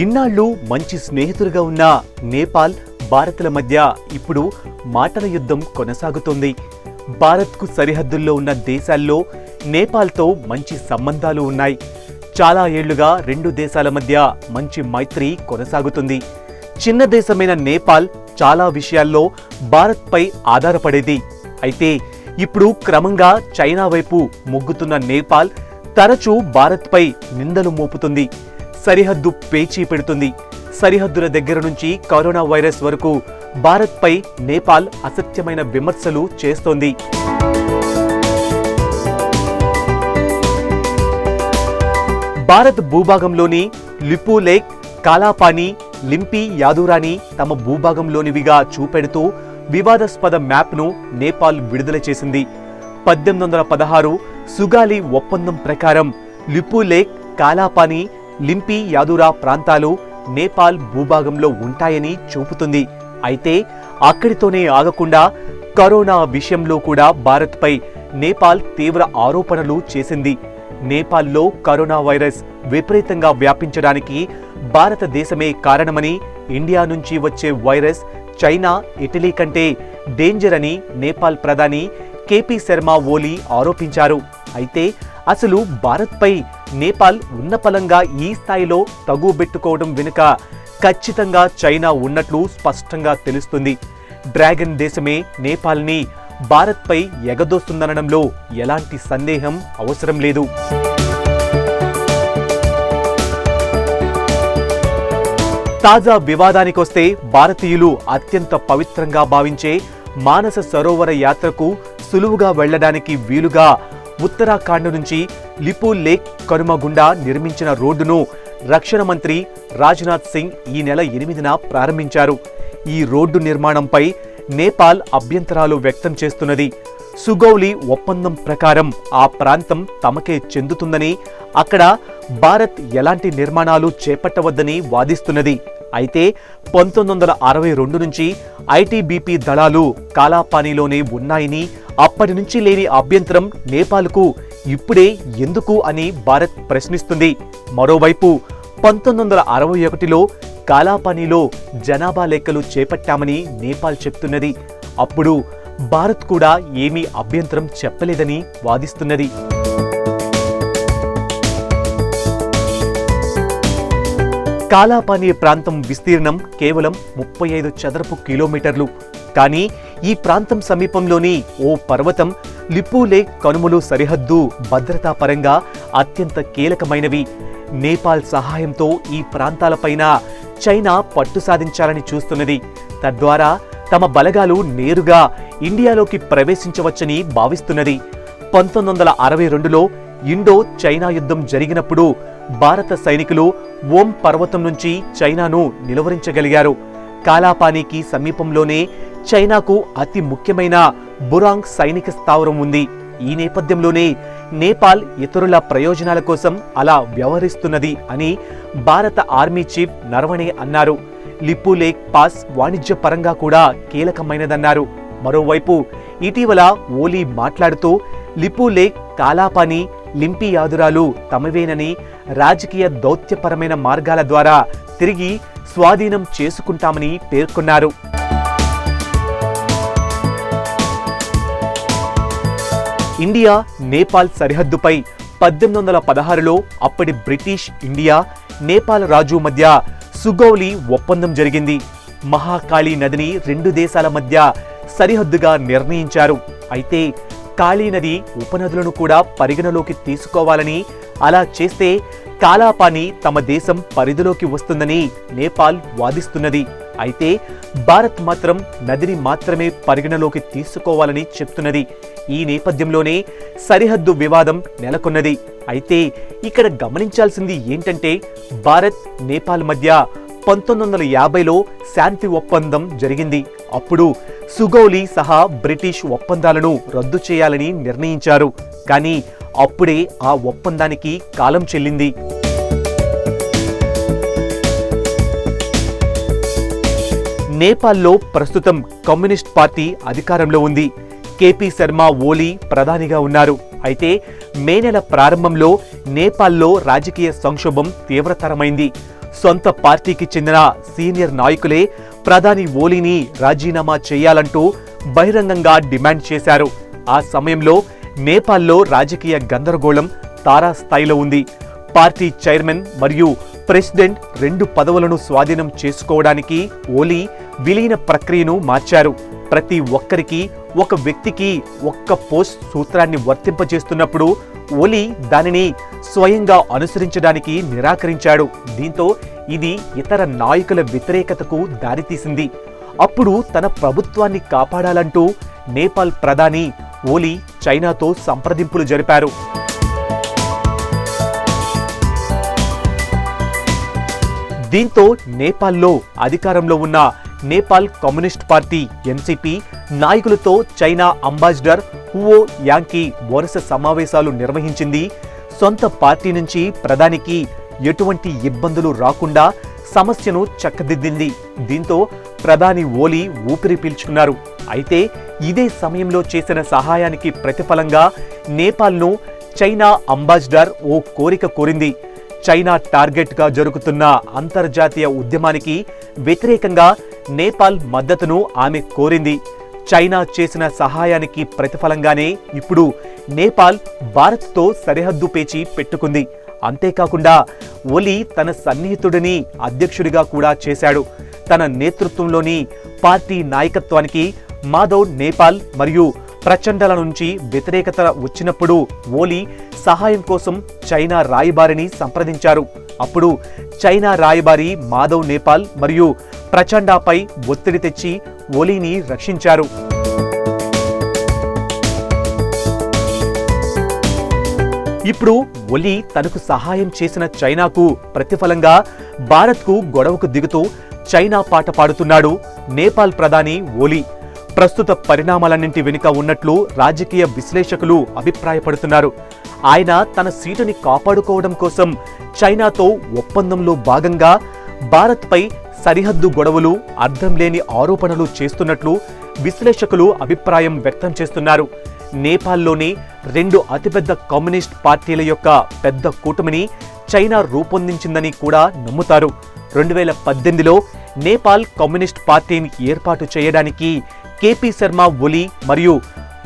ఇన్నాళ్ళు మంచి స్నేహితులుగా ఉన్న నేపాల్ భారత్ల మధ్య ఇప్పుడు మాటల యుద్ధం కొనసాగుతోంది. భారత్కు సరిహద్దుల్లో ఉన్న దేశాల్లో నేపాల్తో మంచి సంబంధాలు ఉన్నాయి. చాలా ఏళ్ళుగా రెండు దేశాల మధ్య మంచి మైత్రి కొనసాగుతుంది. చిన్న దేశమైన నేపాల్ చాలా విషయాల్లో భారత్పై ఆధారపడేది. అయితే ఇప్పుడు క్రమంగా చైనా వైపు మొగ్గుతున్న నేపాల్ తరచూ భారత్పై నిందలు మోపుతుంది. సరిహద్దు పేచీ పెడుతుంది. సరిహద్దుల దగ్గర నుంచి కరోనా వైరస్ వరకు భారత్పై నేపాల్ అసత్యమైన విమర్శలు చేస్తోంది. భారత్ భూభాగంలోని లిపు లేక్ కాలాపాని లింపి యాదురాని తమ భూభాగంలోనివిగా చూపెడుతూ వివాదాస్పద మ్యాప్ను నేపాల్ విడుదల చేసింది. పద్దెనిమిది వందల పదహారు సుగాలి ఒప్పందం ప్రకారం లిపు లేక్ కాలాపాని లింపి యాదురా ప్రాంతాలు నేపాల్ భూభాగంలో ఉంటాయని చూపుతుంది. అయితే అక్కడితోనే ఆగకుండా కరోనా విషయంలో కూడా భారత్పై నేపాల్ తీవ్ర ఆరోపణలు చేసింది. నేపాల్లో కరోనా వైరస్ విపరీతంగా వ్యాపించడానికి భారతదేశమే కారణమని ఇండియా నుంచి వచ్చే వైరస్ చైనా ఇటలీ కంటే డేంజర్ అని నేపాల్ ప్రధాని కేపీ శర్మ ఓలీ ఆరోపించారు. అయితే అసలు భారత్పై నేపాల్ ఉన్నపలంగా ఈ స్థాయిలో తగుబెట్టుకోవడం వెనుక ఖచ్చితంగా చైనా ఉన్నట్లు స్పష్టంగా తెలుస్తుంది. డ్రాగన్ దేశమే నేపాల్ని భారత్పై ఎగదోస్తుందనడంలో ఎలాంటి సందేహం అవసరం లేదు. తాజా వివాదానికొస్తే భారతీయులు అత్యంత పవిత్రంగా భావించే మానస సరోవర యాత్రకు సులువుగా వెళ్ళడానికి వీలుగా ఉత్తరాఖండ్ నుంచి లిపో లేక్ కనుమ గుండా నిర్మించిన రోడ్డును రక్షణ మంత్రి రాజ్నాథ్ సింగ్ ఈ నెల ఎనిమిదిన ప్రారంభించారు. ఈ రోడ్డు నిర్మాణంపై నేపాల్ అభ్యంతరాలు వ్యక్తం చేస్తున్నది. సుగౌలి ఒప్పందం ప్రకారం ఆ ప్రాంతం తమకే చెందుతుందని అక్కడ భారత్ ఎలాంటి నిర్మాణాలు చేపట్టవద్దని వాదిస్తున్నది. అయితే పంతొమ్మిది వందల అరవై రెండు నుంచి ఐటీబీపీ దళాలు కాలాపానీలోనే ఉన్నాయని అప్పటి నుంచి లేని అభ్యంతరం నేపాల్కు ఇప్పుడే ఎందుకు అని భారత్ ప్రశ్నిస్తుంది. మరోవైపు పంతొమ్మిది వందల అరవై ఒకటిలో కాలాపానీలో జనాభా లెక్కలు చేపట్టామని నేపాల్ చెప్తున్నది. అప్పుడు భారత్ కూడా ఏమీ అభ్యంతరం చెప్పలేదని వాదిస్తున్నది. కాలాపానీ ప్రాంతం విస్తీర్ణం కేవలం ముప్పై ఐదు చదరపు కిలోమీటర్లు. కానీ ఈ ప్రాంతం సమీపంలోని ఓ పర్వతం లిపు కనుమలు సరిహద్దు భద్రతా పరంగా అత్యంత కీలకమైనవి. నేపాల్ సహాయంతో ఈ ప్రాంతాలపైన చైనా పట్టు సాధించాలని చూస్తున్నది. తద్వారా తమ బలగాలు నేరుగా ఇండియాలోకి ప్రవేశించవచ్చని భావిస్తున్నది. పంతొమ్మిది వందల అరవై రెండులో ఇండో చైనా యుద్ధం జరిగినప్పుడు భారత సైనికులు ఓం పర్వతం నుంచి చైనాను నిలువరించగలిగారు. కాలాపానీకి సమీపంలోనే చైనాకు అతి ముఖ్యమైన బురాంగ్ సైనిక స్థావరం ఉంది. ఈ నేపథ్యంలోనే నేపాల్ ఇతరుల ప్రయోజనాల కోసం అలా వ్యవహరిస్తున్నది అని భారత ఆర్మీ చీఫ్ నరవణే అన్నారు. లిప్పు లేక్ పాస్ వాణిజ్య పరంగా కూడా కీలకమైనదన్నారు. మరోవైపు ఇటీవల ఓలీ మాట్లాడుతూ లిపు లేక్ కాలాపాని లింపి యాదురాలు తమవేనని రాజకీయ దౌత్యపరమైన మార్గాల ద్వారా తిరిగి స్వాధీనం చేసుకుంటామని పేర్కొన్నారు. ఇండియా నేపాల్ సరిహద్దుపై పద్దెనిమిది వందల పదహారులో అప్పటి బ్రిటిష్ ఇండియా నేపాల్ రాజు మధ్య సుగౌలి ఒప్పందం జరిగింది. మహాకాళీ నదిని రెండు దేశాల మధ్య సరిహద్దుగా నిర్ణయించారు. అయితే కాళీ నది ఉపనదులను కూడా పరిగణలోకి తీసుకోవాలని అలా చేస్తే కాలాపాని తమ దేశం పరిధిలోకి వస్తుందని నేపాల్ వాదిస్తున్నది. అయితే భారత్ మాత్రం నదిని మాత్రమే పరిగణలోకి తీసుకోవాలని చెప్తున్నది. ఈ నేపథ్యంలోనే సరిహద్దు వివాదం నెలకొన్నది. అయితే ఇక్కడ గమనించాల్సింది ఏంటంటే భారత్ నేపాల్ మధ్య పంతొమ్మిది వందల యాభైలో శాంతి ఒప్పందం జరిగింది. అప్పుడు సుగౌలి సహా బ్రిటిష్ ఒప్పందాలను రద్దు చేయాలని నిర్ణయించారు. కానీ అప్పుడే ఆ ఒప్పందానికి కాలం చెల్లింది. నేపాల్లో ప్రస్తుతం కమ్యూనిస్ట్ పార్టీ అధికారంలో ఉంది. కేపీ శర్మ ఓలీ ప్రధానిగా ఉన్నారు. అయితే మే నెల ప్రారంభంలో నేపాల్లో రాజకీయ సంక్షోభం తీవ్రతరమైంది. సొంత పార్టీకి చెందిన సీనియర్ నాయకులే ప్రధాని ఓలీని రాజీనామా చేయాలంటూ బహిరంగంగా డిమాండ్ చేశారు. ఆ సమయంలో నేపాల్లో రాజకీయ గందరగోళం తారాస్థాయిలో ఉంది. పార్టీ చైర్మన్ మరియు ప్రెసిడెంట్ రెండు పదవులను స్వాధీనం చేసుకోవడానికి ఓలీ విలీన ప్రక్రియను మార్చారు. ప్రతి ఒక్కరికి ఒక వ్యక్తికి ఒక్క పోస్ట్ సూత్రాన్ని వర్తింపజేస్తున్నప్పుడు ఓలీ దానిని స్వయంగా అనుసరించడానికి నిరాకరించాడు. దీంతో ఇది ఇతర నాయకుల వ్యతిరేకతకు దారితీసింది. అప్పుడు తన ప్రభుత్వాన్ని కాపాడాలంటూ నేపాల్ ప్రధాని ఓలీ చైనాతో సంప్రదింపులు జరిపారు. దీంతో నేపాల్లో అధికారంలో ఉన్న Nepal communist party N C P నాయకులతో చైనా అంబాసిడర్ హువో యాంకి వరుస సమావేశాలు నిర్వహించింది. సొంత పార్టీ నుంచి ప్రధానికి ఎటువంటి ఇబ్బందులు రాకుండా సమస్యను చక్కదిద్దింది. దీంతో ప్రధాని ఓలీ ఊపిరి పీల్చుకున్నారు. అయితే ఇదే సమయంలో చేసిన సహాయానికి ప్రతిఫలంగా నేపాల్ను చైనా అంబాసిడర్ ఓ కోరిక కోరింది. చైనా టార్గెట్గా జరుగుతున్న అంతర్జాతీయ ఉద్యమానికి వ్యతిరేకంగా నేపాల్ మద్దతును ఆమె కోరింది. చైనా చేసిన సహాయానికి ప్రతిఫలంగానే ఇప్పుడు నేపాల్ భారత్తో సరిహద్దు పేచి పెట్టుకుంది. అంతేకాకుండా ఒలి తన సన్నిహితుడిని అధ్యక్షుడిగా కూడా చేశాడు. తన నేతృత్వంలోని పార్టీ నాయకత్వానికి మాధవ్ నేపాల్ మరియు ప్రచండల నుంచి వ్యతిరేకత వచ్చినప్పుడు ఓలీ సహాయం కోసం చైనా రాయబారిని సంప్రదించారు. అప్పుడు చైనా రాయబారి మాధవ్ నేపాల్ మరియు ప్రచండాపై ఒత్తిడి తెచ్చి ఓలీని రక్షించారు. ఇప్పుడు ఒలి తనకు సహాయం చేసిన చైనాకు ప్రతిఫలంగా భారత్కు గొడవకు దిగుతూ చైనా పాట పాడుతున్నాడు నేపాల్ ప్రధాని ఒలి. ప్రస్తుత పరిణామాలన్నింటి వెనుక ఉన్నట్లు రాజకీయ విశ్లేషకులు అభిప్రాయపడుతున్నారు. ఆయన తన సీటుని కాపాడుకోవడం కోసం చైనాతో ఒప్పందంలో భాగంగా భారత్పై సరిహద్దు గొడవలు అర్థం లేని ఆరోపణలు చేస్తున్నట్లు విశ్లేషకులు అభిప్రాయం వ్యక్తం చేస్తున్నారు. నేపాల్లోని రెండు అతిపెద్ద కమ్యూనిస్ట్ పార్టీల యొక్క పెద్ద కూటమిని చైనా రూపొందించిందని కూడా నమ్ముతారు. రెండు వేల పద్దెనిమిదిలో నేపాల్ కమ్యూనిస్ట్ పార్టీని ఏర్పాటు చేయడానికి కేపీ శర్మ ఒలి మరియు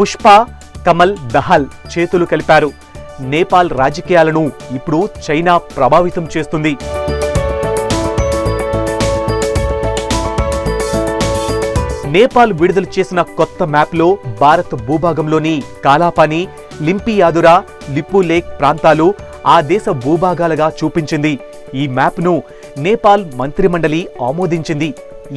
పుష్ప కమల్ దహల్ చేతులు కలిపారు. నేపాల్ రాజకీయాలను ఇప్పుడు చైనా ప్రభావితం చేస్తుంది. నేపాల్ విడుదల చేసిన కొత్త మ్యాప్లో భారత్ భూభాగంలోని కాలాపాని లింపియాదురా లిప్పు లేక్ ప్రాంతాలు ఆ దేశ భూభాగాలుగా చూపించింది. ఈ మ్యాప్ను నేపాల్ మంత్రిమండలి ఆమోదించింది.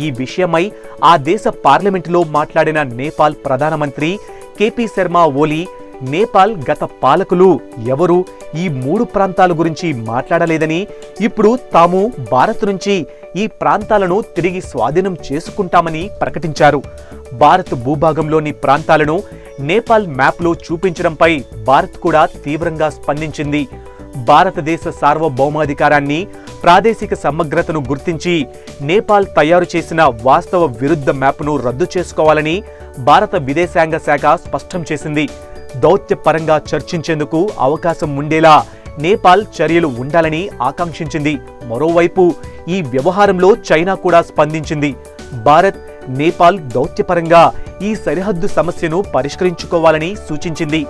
ఈ విషయమై ఆ దేశ పార్లమెంటులో మాట్లాడిన నేపాల్ ప్రధానమంత్రి కేపీ శర్మ ఓలీ నేపాల్ గత పాలకులు ఎవరు ఈ మూడు ప్రాంతాల గురించి మాట్లాడలేదని ఇప్పుడు తాము భారత్ నుంచి ఈ ప్రాంతాలను తిరిగి స్వాధీనం చేసుకుంటామని ప్రకటించారు. భారత్ భూభాగంలోని ప్రాంతాలను నేపాల్ మ్యాప్లో చూపించడంపై భారత్ కూడా తీవ్రంగా స్పందించింది. భారతదేశ సార్వభౌమాధికారాన్ని ప్రాదేశిక సమగ్రతను గుర్తించి నేపాల్ తయారు చేసిన వాస్తవ విరుద్ధ మ్యాప్ను రద్దు చేసుకోవాలని భారత విదేశాంగ శాఖ స్పష్టం చేసింది. దౌత్యపరంగా చర్చించేందుకు అవకాశం ఉండేలా నేపాల్ చర్యలు ఉండాలని ఆకాంక్షించింది. మరోవైపు ఈ వ్యవహారంలో చైనా కూడా స్పందించింది. భారత్ నేపాల్ దౌత్యపరంగా ఈ సరిహద్దు సమస్యను పరిష్కరించుకోవాలని సూచించింది.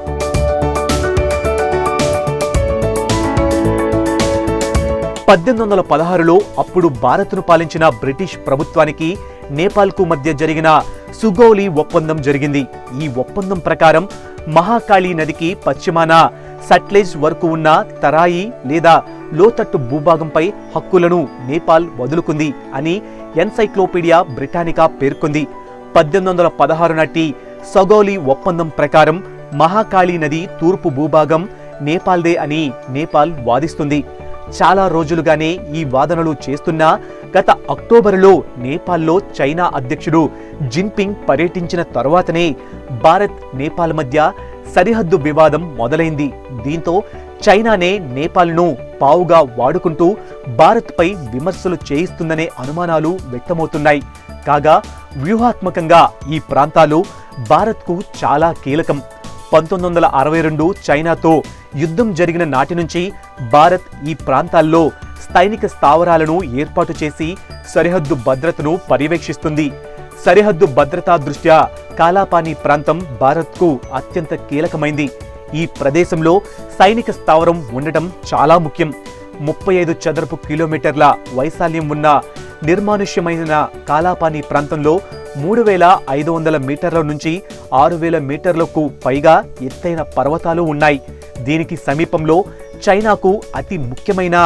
పద్దెనిమిది వందల పదహారులో అప్పుడు భారత్ను పాలించిన బ్రిటిష్ ప్రభుత్వానికి నేపాల్కు మధ్య జరిగిన సుగౌలి ఒప్పందం జరిగింది. ఈ ఒప్పందం ప్రకారం మహాకాళి నదికి పశ్చిమాన సట్లెజ్ వరకు ఉన్న తరాయి లేదా లోతట్టు భూభాగంపై హక్కులను నేపాల్ వదులుకుంది అని ఎన్సైక్లోపీడియా బ్రిటానికా పేర్కొంది. పద్దెనిమిది వందల పదహారు నాటి సగోలి ఒప్పందం ప్రకారం మహాకాళి నది తూర్పు భూభాగం నేపాల్దే అని నేపాల్ వాదిస్తుంది. చాలా రోజులుగానే ఈ వాదనలు చేస్తున్నా గత అక్టోబరులో నేపాల్లో చైనా అధ్యక్షుడు జిన్పింగ్ పర్యటించిన తరువాతనే భారత్ నేపాల్ మధ్య సరిహద్దు వివాదం మొదలైంది. దీంతో చైనానే నేపాల్ను పావుగా వాడుకుంటూ భారత్పై విమర్శలు చేయిస్తుందనే అనుమానాలు వ్యక్తమవుతున్నాయి. కాగా వ్యూహాత్మకంగా ఈ ప్రాంతాలు భారత్కు చాలా కీలకం. పంతొమ్మిది వందల అరవై రెండు చైనాతో యుద్ధం జరిగిన నాటి నుంచి భారత్ ఈ ప్రాంతాల్లో సైనిక స్థావరాలను ఏర్పాటు చేసి సరిహద్దు భద్రతను పర్యవేక్షిస్తుంది. సరిహద్దు భద్రతా దృష్ట్యా కాలాపాని ప్రాంతం భారత్కు అత్యంత కీలకమైంది. ఈ ప్రదేశంలో సైనిక స్థావరం ఉండటం చాలా ముఖ్యం. ముప్పై ఐదు చదరపు కిలోమీటర్ల వైశాల్యం ఉన్న నిర్మానుష్యమైన కాలాపాని ప్రాంతంలో మూడు వేల ఐదు వందల మీటర్ల నుంచి ఆరు వేల మీటర్లకు పైగా ఎత్తైన పర్వతాలు ఉన్నాయి. దీనికి సమీపంలో చైనాకు అతి ముఖ్యమైన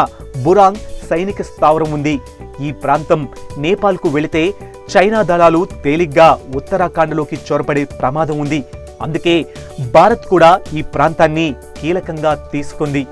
బురాంగ్ సైనిక స్థావరం ఉంది. ఈ ప్రాంతం నేపాల్కు వెళితే చైనా దళాలు తేలిగ్గా ఉత్తరాఖండ్లోకి చొరబడే ప్రమాదం ఉంది. అందుకే భారత్ కూడా ఈ ప్రాంతాన్ని కీలకంగా తీసుకుంది.